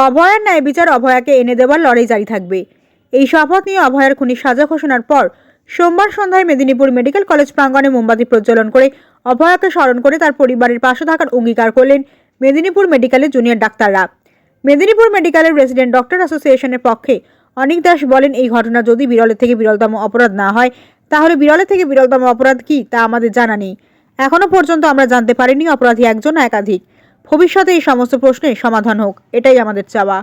অভয়ার ন্যায় বিচার অভয়াকে এনে দেওয়ার লড়াই জারি থাকবে। এই শপথ নিয়ে অভয়ার খুনি সাজা ঘোষণার পর সোমবার সন্ধ্যায় মেদিনীপুর মেডিকেল কলেজ প্রাঙ্গণে মোমবাতি প্রজ্বলন করে অভয়াকে স্মরণ করে তার পরিবারের পাশে থাকার অঙ্গীকার করলেন মেদিনীপুর মেডিকেলের জুনিয়র ডাক্তাররা। মেদিনীপুর মেডিকেলের রেসিডেন্ট ডক্টর অ্যাসোসিয়েশনের পক্ষে অনিক দাস বলেন, এই ঘটনা যদি বিরলের থেকে বিরলতম অপরাধ না হয়, তাহলে বিরলের থেকে বিরলতম অপরাধ কি তা আমাদের জানা নেই। এখনও পর্যন্ত আমরা জানতে পারিনি অপরাধী একজন একাধিক। ভবিষ্যতে এই সমস্ত প্রশ্নের সমাধান হোক, এটাই আমাদের চাওয়া।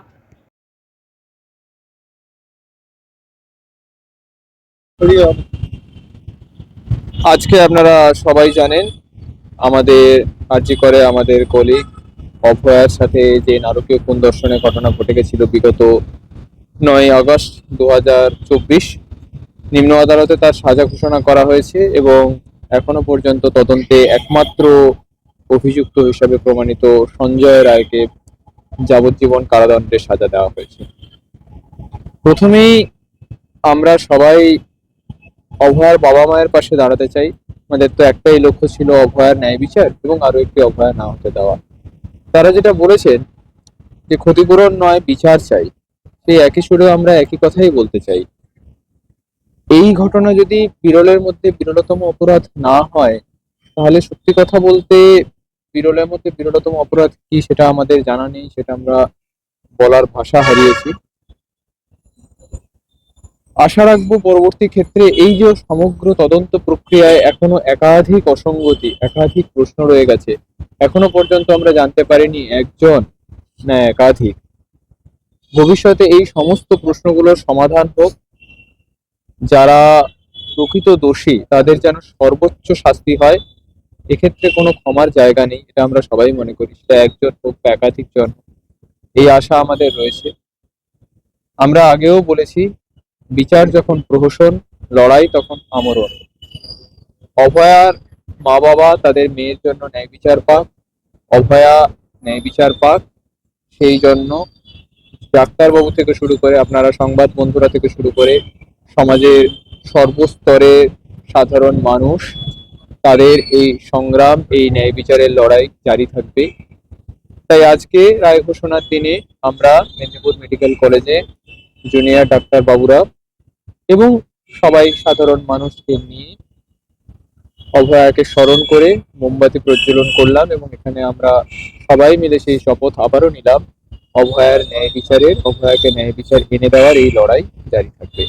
আজকে আপনারা সবাই জানেন, আমাদের আর্জি করে আমাদের কলিগ অভয়ার সাথে যে নারকীয় কোন দর্শনের ঘটনা ঘটে গেছিল বিগত নয় আগস্ট দু হাজার চব্বিশ, নিম্ন আদালতে তার সাজা ঘোষণা করা হয়েছে এবং এখনও পর্যন্ত তদন্তে একমাত্র অভিযুক্ত হিসাবে প্রমাণিত সঞ্জয় রায়কে যাবজ্জীবন কারাদণ্ডের সাজা দেওয়া হয়েছে। প্রথমেই আমরা সবাই অভয়ার বাবা মায়ের পাশে দাঁড়াতে চাই। আমাদের তো একটাই লক্ষ্য ছিল অভয়ার ন্যায় বিচার এবং আরও একটি অভয়া না হতে দেওয়া। তারা যেটা বলেছেন যে ক্ষতিপূরণ নয়, বিচার চাই। সেই একই সুরে আমরা একই কথাই বলতে চাই। এই ঘটনা যদি বিরলের মধ্যে বিরলতম অপরাধ না হয়, তাহলে সত্যি কথা বলতে বিরলের মধ্যে বিরলতম অপরাধ কি সেটা আমাদের জানা নেই, সেটা আমরা বলার ভাষা হারিয়েছি। আশা রাখব পরবর্তী ক্ষেত্রে এই যে সমগ্র তদন্ত প্রক্রিয়ায় এখনও একাধিক অসঙ্গতি, একাধিক প্রশ্ন রয়ে গেছে। এখনও পর্যন্ত আমরা জানতে পারিনি একজন, না একাধিক। ভবিষ্যতে এই সমস্ত প্রশ্নগুলোর সমাধান হোক। যারা প্রকৃত দোষী, তাদের যেন সর্বোচ্চ শাস্তি হয়। এক্ষেত্রে কোনো ক্ষমার জায়গা নেই, এটা আমরা সবাই মনে করি। সেটা একজন হোক বা একাধিক জন এই আশা আমাদের রয়েছে। আমরা আগেও বলেছি, বিচার যখন প্রহসন, লড়াই তখন আমরণ। অভয়ার মা বাবা তাদের মেয়ের জন্য ন্যায় বিচার পাক, অভয়া ন্যায় বিচার পাক, সেই জন্য ডাক্তারবাবু থেকে শুরু করে আপনারা সংবাদ বন্ধুরা থেকে শুরু করে সমাজের সর্বস্তরের সাধারণ মানুষ তাদের এই সংগ্রাম, এই ন্যায় বিচারের লড়াই জারি থাকবে। তাই আজকে রায় ঘোষণার দিনে আমরা মেদিনীপুর মেডিকেল কলেজে জুনিয়র ডাক্তার বাবুরা এবং সবাই সাধারণ মানুষকে নিয়ে অভয়াকে স্মরণ করে মোমবাতি প্রজ্বলন করলাম এবং এখানে আমরা সবাই মিলে সেই শপথ আবারও নিলাম। অভয়ার ন্যায় বিচারের, অভয়াকে ন্যায় বিচার এনে দেওয়ার এই লড়াই জারি থাকবে।